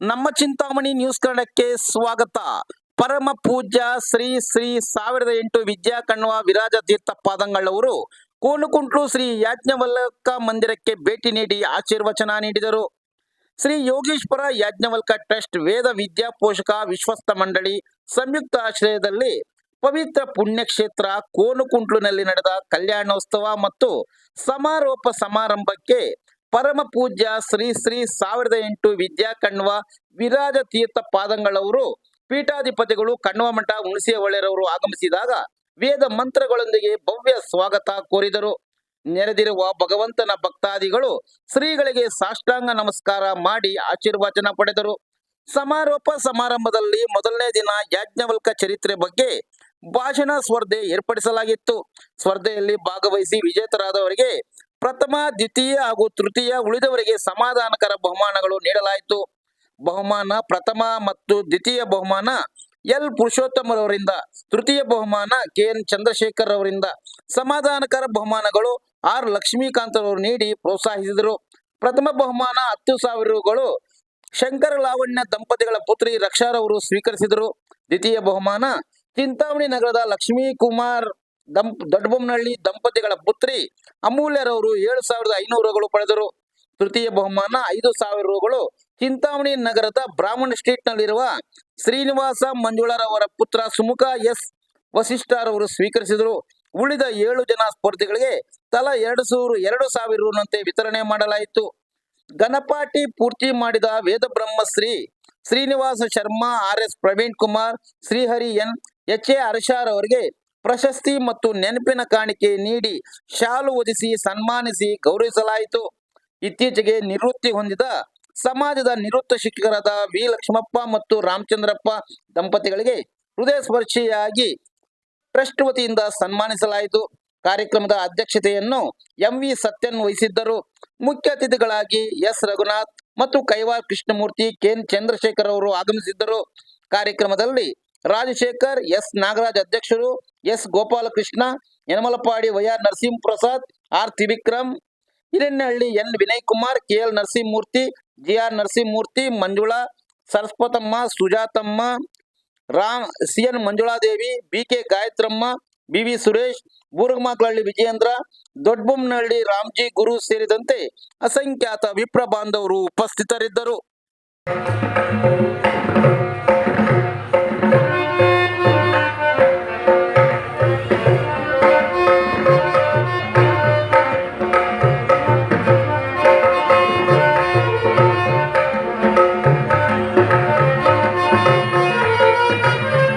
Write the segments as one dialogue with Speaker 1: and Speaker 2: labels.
Speaker 1: ನಮ್ಮ ಚಿಂತಾಮಣಿ ನ್ಯೂಸ್ ಕನ್ನಡಕ್ಕೆ ಸ್ವಾಗತ. ಪರಮ ಪೂಜ್ಯ ಶ್ರೀ ಶ್ರೀ ಸಾವಿರದ ಎಂಟು ವಿದ್ಯಾ ಕಣ್ವ ವಿರಾಜ ತೀರ್ಥ ಪಾದಂಗಳವರು ಕೋನುಕುಂಟ್ಲು ಶ್ರೀ ಯಾಜ್ಞವಲ್ಕ ಮಂದಿರಕ್ಕೆ ಭೇಟಿ ನೀಡಿ ಆಶೀರ್ವಚನ ನೀಡಿದರು. ಶ್ರೀ ಯೋಗೀಶ್ವರ ಯಾಜ್ಞವಲ್ಕ ಟ್ರಸ್ಟ್ ವೇದ ವಿದ್ಯಾ ಪೋಷಕ ವಿಶ್ವಸ್ತ ಮಂಡಳಿ ಸಂಯುಕ್ತ ಆಶ್ರಯದಲ್ಲಿ ಪವಿತ್ರ ಪುಣ್ಯಕ್ಷೇತ್ರ ಕೋನುಕುಂಟ್ಲುನಲ್ಲಿ ನಡೆದ ಕಲ್ಯಾಣೋತ್ಸವ ಮತ್ತು ಸಮಾರೋಪ ಸಮಾರಂಭಕ್ಕೆ ಪರಮ ಪೂಜ್ಯ ಶ್ರೀ ಶ್ರೀ ಸಾವಿರದ ಎಂಟು ವಿದ್ಯಾ ಕಣ್ವ ವಿರಾಜ ತೀರ್ಥ ಪಾದಂಗಳವರು ಪೀಠಾಧಿಪತಿಗಳು ಕಣ್ವ ಮಠ ಹುಣಸೆ ಒಳ್ಳೆಯರವರು ಆಗಮಿಸಿದಾಗ ವೇದ ಮಂತ್ರಗಳೊಂದಿಗೆ ಭವ್ಯ ಸ್ವಾಗತ ಕೋರಿದರು. ನೆರೆದಿರುವ ಭಗವಂತನ ಭಕ್ತಾದಿಗಳು ಶ್ರೀಗಳಿಗೆ ಸಾಷ್ಟಾಂಗ ನಮಸ್ಕಾರ ಮಾಡಿ ಆಶೀರ್ವಚನ ಪಡೆದರು. ಸಮಾರೋಪ ಸಮಾರಂಭದಲ್ಲಿ ಮೊದಲನೇ ದಿನ ಯಾಜ್ಞವಲ್ಕ ಚರಿತ್ರೆ ಬಗ್ಗೆ ಭಾಷಣ ಸ್ಪರ್ಧೆ ಏರ್ಪಡಿಸಲಾಗಿತ್ತು. ಸ್ಪರ್ಧೆಯಲ್ಲಿ ಭಾಗವಹಿಸಿ ವಿಜೇತರಾದವರಿಗೆ ಪ್ರಥಮ, ದ್ವಿತೀಯ ಹಾಗೂ ತೃತೀಯ ಉಳಿದವರಿಗೆ ಸಮಾಧಾನಕರ ಬಹುಮಾನಗಳು ನೀಡಲಾಯಿತು. ಬಹುಮಾನ ಪ್ರಥಮ ಮತ್ತು ದ್ವಿತೀಯ ಬಹುಮಾನ ಎಲ್. ಪುರುಷೋತ್ತಮರವರಿಂದ, ತೃತೀಯ ಬಹುಮಾನ ಕೆ. ಎನ್. ಚಂದ್ರಶೇಖರ್ ಅವರಿಂದ ಸಮಾಧಾನಕರ ಬಹುಮಾನಗಳು ಆರ್. ಲಕ್ಷ್ಮೀಕಾಂತ್ ಅವರು ನೀಡಿ ಪ್ರೋತ್ಸಾಹಿಸಿದರು. ಪ್ರಥಮ ಬಹುಮಾನ ಹತ್ತು ಸಾವಿರ ರುಗಳು ಶಂಕರ ಲಾವಣ್ಯ ದಂಪತಿಗಳ ಪುತ್ರಿ ರಕ್ಷಾರವರು ಸ್ವೀಕರಿಸಿದರು. ದ್ವಿತೀಯ ಬಹುಮಾನ ಚಿಂತಾಮಣಿ ನಗರದ ಲಕ್ಷ್ಮೀ ಕುಮಾರ್ ದಂಪ್ ದೊಡ್ಡಬೊಮ್ಮನಹಳ್ಳಿ ದಂಪತಿಗಳ ಪುತ್ರಿ ಅಮೂಲ್ಯರವರು ಏಳು ಸಾವಿರದ ಐನೂರು ರುಗಳು ಪಡೆದರು. ತೃತೀಯ ಬಹುಮಾನ ಐದು ಸಾವಿರ ರೂಗಳು. ಚಿಂತಾಮಣಿ ನಗರದ ಬ್ರಾಹ್ಮಣ ಸ್ಟ್ರೀಟ್ ನಲ್ಲಿರುವ ಶ್ರೀನಿವಾಸ ಮಂಜುಳರವರ ಪುತ್ರ ಸುಮುಖ ಎಸ್ ವಸಿಷ್ಠರವರು ಸ್ವೀಕರಿಸಿದರು. ಉಳಿದ ಏಳು ಜನ ಸ್ಪರ್ಧಿಗಳಿಗೆ ತಲಾ ಎರಡು ಸಾವಿರ ಎರಡು ಸಾವಿರ ರೂನಂತೆ ವಿತರಣೆ ಮಾಡಲಾಯಿತು. ಗಣಪಾಟಿ ಪೂರ್ತಿ ಮಾಡಿದ Veda Brahmashri Srinivasa Sharma, R S Praveen Kumar, Srihari N H A ಹರ್ಷಾರ್ ಅವರಿಗೆ ಪ್ರಶಸ್ತಿ ಮತ್ತು ನೆನಪಿನ ಕಾಣಿಕೆ ನೀಡಿ ಶಾಲು ಒದಿಸಿ ಸನ್ಮಾನಿಸಿ ಗೌರವಿಸಲಾಯಿತು. ಇತ್ತೀಚೆಗೆ ನಿವೃತ್ತಿ ಹೊಂದಿದ ಸಮಾಜದ ನಿವೃತ್ತ ಶಿಕ್ಷಕರಾದ ವಿ. ಲಕ್ಷ್ಮಪ್ಪ ಮತ್ತು ರಾಮಚಂದ್ರಪ್ಪ ದಂಪತಿಗಳಿಗೆ ಹೃದಯ ಸ್ಪರ್ಶಿಯಾಗಿ ಟ್ರಸ್ಟ್ ವತಿಯಿಂದ ಸನ್ಮಾನಿಸಲಾಯಿತು. ಕಾರ್ಯಕ್ರಮದ ಅಧ್ಯಕ್ಷತೆಯನ್ನು ಎಂ. ವಿ. ಸತ್ಯನ್ ವಹಿಸಿದ್ದರು. ಮುಖ್ಯ ಅತಿಥಿಗಳಾಗಿ ಎಸ್. ರಘುನಾಥ್ ಮತ್ತು ಕೈವಾರ್ ಕೃಷ್ಣಮೂರ್ತಿ ಕೆನ್ ಚಂದ್ರಶೇಖರ್ ಅವರು ಆಗಮಿಸಿದ್ದರು. ಕಾರ್ಯಕ್ರಮದಲ್ಲಿ ರಾಜಶೇಖರ್ ಎಸ್ ನಾಗರಾಜ್ ಅಧ್ಯಕ್ಷರು, S Gopalakrishna Yanamalapadi YR Narasimha Prasad R Trivikram Hiranyahalli N Vinay Kumar K L Narasimhamurthy, G R Narasimhamurthy, Manjula, Saraswatamma, Sujatamma, Ram, C N Manjuladevi, B K Gayatramma B V Suresh Booragamakalahalli Vijayendra, Doddabommanahalli Ramji Guru ಸೇರಿದಂತೆ ಅಸಂಖ್ಯಾತ ವಿಪ್ರ ಬಾಂಧವರು ಉಪಸ್ಥಿತರಿದ್ದರು.
Speaker 2: Música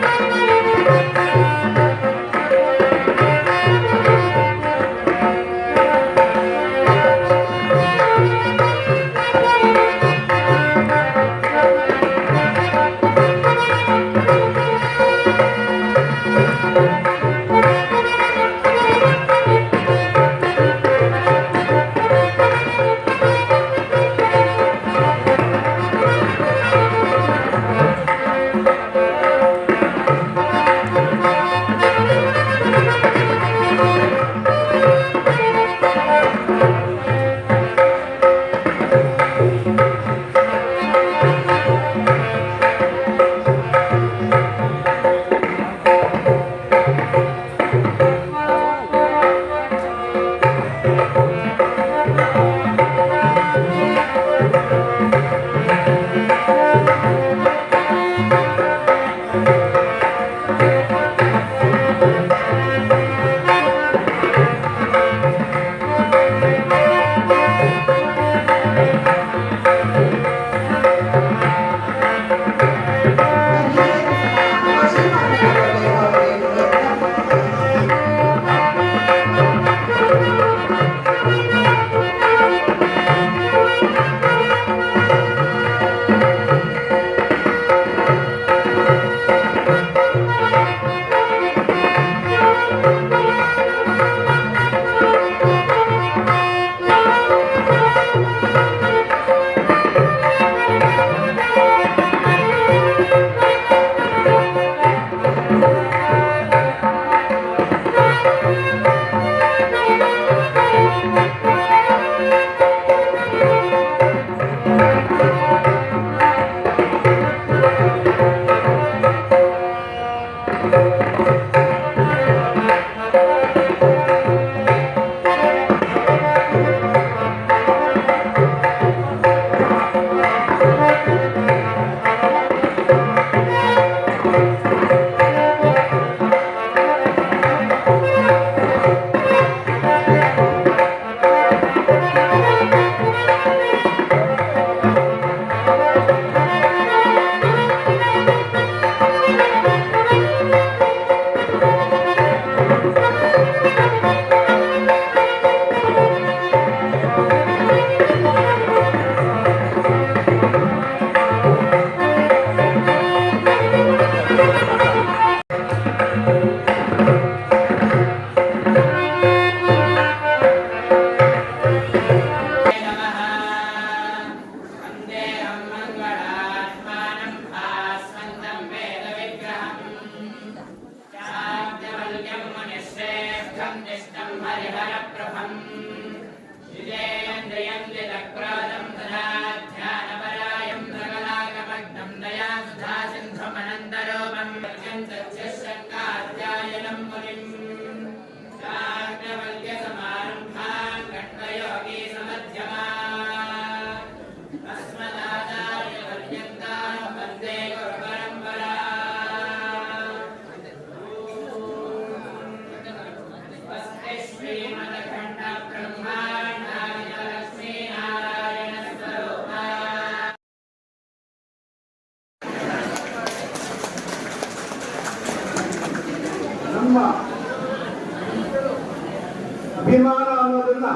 Speaker 2: ಅಭಿಮಾನ ಅನ್ನೋದನ್ನ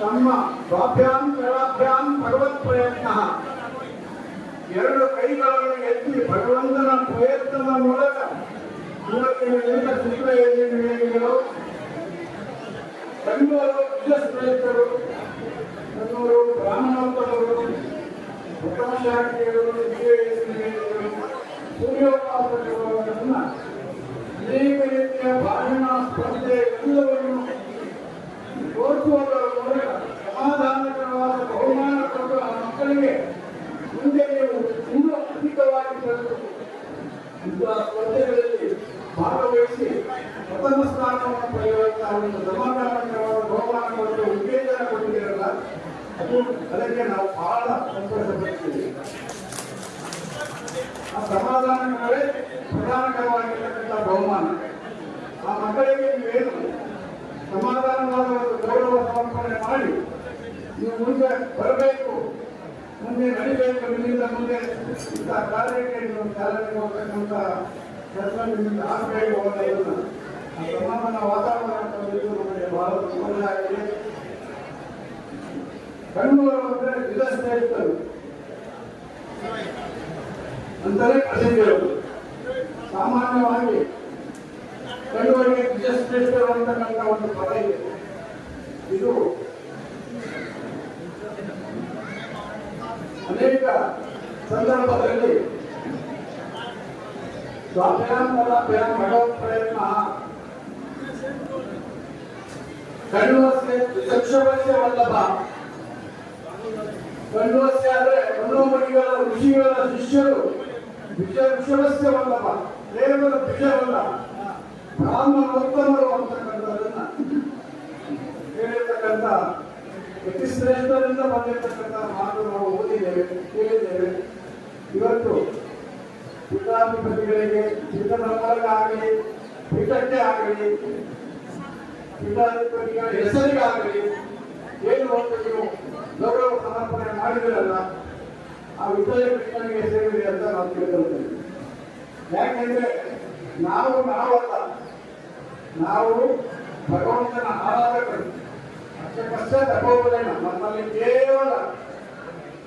Speaker 2: ತಮ್ಮ ಸ್ವಾಭ್ಯಾಂ ಕರಾಭ್ಯಾಂ ಭಗವತ್ ಪ್ರಯತ್ನ ಎರಡು ಕೈಗಳನ್ನು ಎತ್ತಿ ಭಗವಂತನ ಪ್ರಯತ್ನದ ಮೂಲಕ ಬ್ರಾಹ್ಮಣೋತ್ತಮರು ಶಾಖೆಗಳು ವಿಜಯಗಳು ಸೂರ್ಯೋಪಾಸಕರನ್ನ ಅನೇಕ ರೀತಿಯ ಭಾಷಣ ಸ್ಪರ್ಧೆ ಎಲ್ಲವನ್ನು ತೋರಿಸುವುದರ ಮೂಲಕ ಸಮಾಧಾನಕರವಾದ ಬಹುಮಾನ ಕೊಟ್ಟು ಆ ಮಕ್ಕಳಿಗೆ ಮುಂದೆ ನೀವು ಇನ್ನೂ ಅಧಿಕವಾಗಿ ಕಲಿಸಬೇಕು ಇಂತಹ ಸ್ಪರ್ಧೆಗಳಲ್ಲಿ ಭಾಗವಹಿಸಿ ಪ್ರಥಮ ಸ್ಥಾನವನ್ನು ಪಡೆಯುವಂತಹ ಒಂದು ಸಮಾಧಾನಕರವಾದ ಬಹುಮಾನ ಕೊಟ್ಟು ಉತ್ತೇಜನ ಕೊಟ್ಟಿದ್ದೀರಲ್ಲ, ಅದು ಅದಕ್ಕೆ ನಾವು ಬಹಳ ಸಂತೋಷ ಪಡ್ತೀವಿ ಆ ಸಮಾಧಾನಗಳೇ ಪ್ರಧಾನಕರವಾಗಿರ್ತಕ್ಕಂಥ ಬಹುಮಾನ. ಆ ಮಕ್ಕಳಿಗೆ ನೀವೇನು ಸಮಾಧಾನವಾದ ಒಂದು ಗೌರವ ಸಮರ್ಪಣೆ ಮಾಡಿ, ನೀವು ಮುಂದೆ ಬರಬೇಕು, ಮುಂದೆ ನಡಿಬೇಕು ನಿಮ್ಮಿಂದ ಮುಂದೆ ಇಂಥ ಕಾರ್ಯಕ್ಕೆ ನೀವು ಚಾಲನೆ ಕೊಡ್ತಕ್ಕಂಥ ಕೆಲಸ ನಿಮ್ಮಿಂದ ಆಗಬೇಕು ಅನ್ನೋದನ್ನು ಸಮಾಧಾನ ವಾತಾವರಣ ಬಹಳ ಆಗಿದೆ ಕಣ್ಣೂರು ಅಂದ್ರೆ ಸ್ನೇಹಿತರು ಅಂತಲೇ ಪ್ರಸಿದ್ಧಿರೋದು ಸಾಮಾನ್ಯವಾಗಿ ಕಣ್ಣುವರಿಗೆ ವಿಜಯಶ್ರೇಷ್ಠರು ಅಂತಕ್ಕಂಥ ಒಂದು ಪದ ಇದೆ. ಇದು ಅನೇಕ ಸಂದರ್ಭದಲ್ಲಿ ಭಗವತ್ ಪ್ರಯತ್ನ ಕಣ್ಣುವಸ್ಯ ಚಕ್ಷುವಸ್ಯ ವಲ್ಲಭ ಕಣ್ಣುವಸ್ಯ ಅಂದ್ರೆ ಮನೋಮಣಿಗಳ ಋಷಿಗಳ ಶಿಷ್ಯರು ವಿಷ ವಿಷವಸ್ಯ ವಲ್ಲಭ ದೇವರ ವಿಷಯವಲ್ಲ ಬ್ರಾಹ್ಮಣೋತ್ತಮರು ಅಂತಕ್ಕಂಥದ್ದನ್ನ ಹೇಳಿರ್ತಕ್ಕಂಥ ಅತಿ ಶ್ರೇಷ್ಠರಿಂದ ಬಂದಿರತಕ್ಕಂಥ ಮಾತು ನಾವು ಓದಿದ್ದೇವೆ, ಕೇಳಿದ್ದೇವೆ. ಇವತ್ತು ಪೀಠಾಧಿಪತಿಗಳಿಗೆ ಮೂಲಕ ಆಗಲಿ ಪೀಠಕ್ಕೆ ಆಗಲಿ ಪೀಠಾಧಿಪತಿಗಳ ಹೆಸರಿಗಾಗಲಿ, ಏನು ಒಂದು ಗೌರವ ಸಮರ್ಪಣೆ ಮಾಡಿದಿರಲ್ಲ, ಆ ವಿಜಯ ಕೃಷ್ಣನಿಗೆ ಸೇರಿದೆ ಅಂತ ನಾವು ತಿಳ್ಕೊಳ್ತೇವೆ ಯಾಕೆಂದ್ರೆ ನಾವು ನಾವಲ್ಲ, ನಾವು ಭಗವಂತನ ಆರಾಧಕರು. ಅಷ್ಟಕ್ಕಷ್ಟೇ ತಗೋಬೋದೇನ ನಮ್ಮಲ್ಲಿ ಕೇವಲ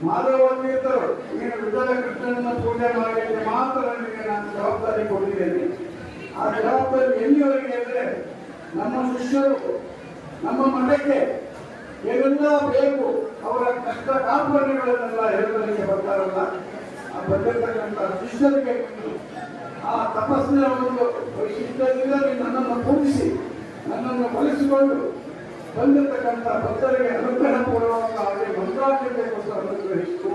Speaker 2: ಮಾಧವ ತೀರ್ಥರು. ನೀನು ವಿಜಯ ಕೃಷ್ಣನ ಪೂಜೆ ಮಾಡಿದರೆ ಮಾತ್ರ ನನಗೆ ನಾನು ಜವಾಬ್ದಾರಿ ಕೊಟ್ಟಿದ್ದೇನೆ. ಆ ಜವಾಬ್ದಾರಿ ಎಲ್ಲಿವರೆಗೆ ಅಂದ್ರೆ ನಮ್ಮ ಶಿಷ್ಯರು, ನಮ್ಮ ಮನೆಗೆ ಏನೆಲ್ಲ ಬೇಕು, ಅವರ ಕಷ್ಟ ಕಾಂಪನೆಗಳನ್ನೆಲ್ಲ ಹೇಳೋದಕ್ಕೆ ಬರ್ತಾರಲ್ಲ, ಆ ಬಂದಿರತಕ್ಕಂಥ ಶಿಷ್ಯರಿಗೆ ಆ ತಪಸ್ಸಿನ ಒಂದು ಇಷ್ಟದಿಂದ ನನ್ನನ್ನು ಪೂಜಿಸಿ, ನನ್ನನ್ನು ಫಲಿಸಿಕೊಂಡು ಬಂದಿರತಕ್ಕಂಥ ಭಕ್ತರಿಗೆ ಅನುಗ್ರಹ ಪೂರ್ವಕವಾಗಿ ಮಂತ್ರಾಗ್ಯತೆಗೋಸ್ಕರ ಅನುಗ್ರಹಿಸು